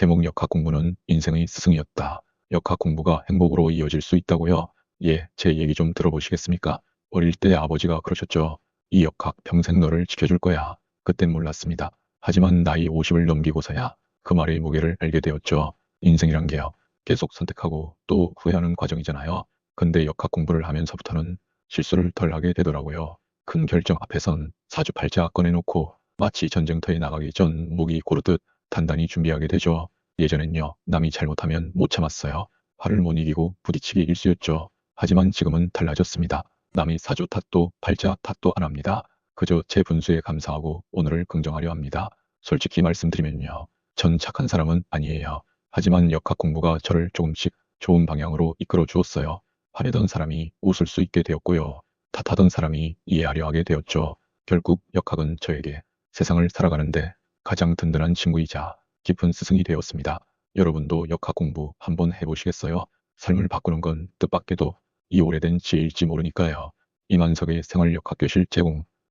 제목 역학 공부는 인생의 스승이었다. 역학 공부가 행복으로 이어질 수 있다고요? 예, 제 얘기 좀 들어보시겠습니까? 어릴 때 아버지가 그러셨죠. 이 역학 평생 너를 지켜줄 거야. 그땐 몰랐습니다. 하지만 나이 50을 넘기고서야 그 말의 무게를 알게 되었죠. 인생이란 게요. 계속 선택하고 또 후회하는 과정이잖아요. 근데 역학 공부를 하면서부터는 실수를 덜 하게 되더라고요. 큰 결정 앞에선 사주팔자 꺼내놓고 마치 전쟁터에 나가기 전 무기 고르듯 단단히 준비하게 되죠. 예전엔요, 남이 잘못하면 못 참았어요. 화를 못 이기고 부딪히기 일쑤였죠. 하지만 지금은 달라졌습니다. 남이 사주 탓도 팔자 탓도 안 합니다. 그저 제 분수에 감사하고 오늘을 긍정하려 합니다. 솔직히 말씀드리면요. 전 착한 사람은 아니에요. 하지만 역학 공부가 저를 조금씩 좋은 방향으로 이끌어 주었어요. 화내던 사람이 웃을 수 있게 되었고요. 탓하던 사람이 이해하려 하게 되었죠. 결국 역학은 저에게 세상을 살아가는데 가장 든든한 친구이자 깊은 스승이 되었습니다. 여러분도 역학 공부 한번 해보시겠어요? 삶을 바꾸는 건 뜻밖에도 이 오래된 지혜일지 모르니까요. 이만석의 생활역학교실 제공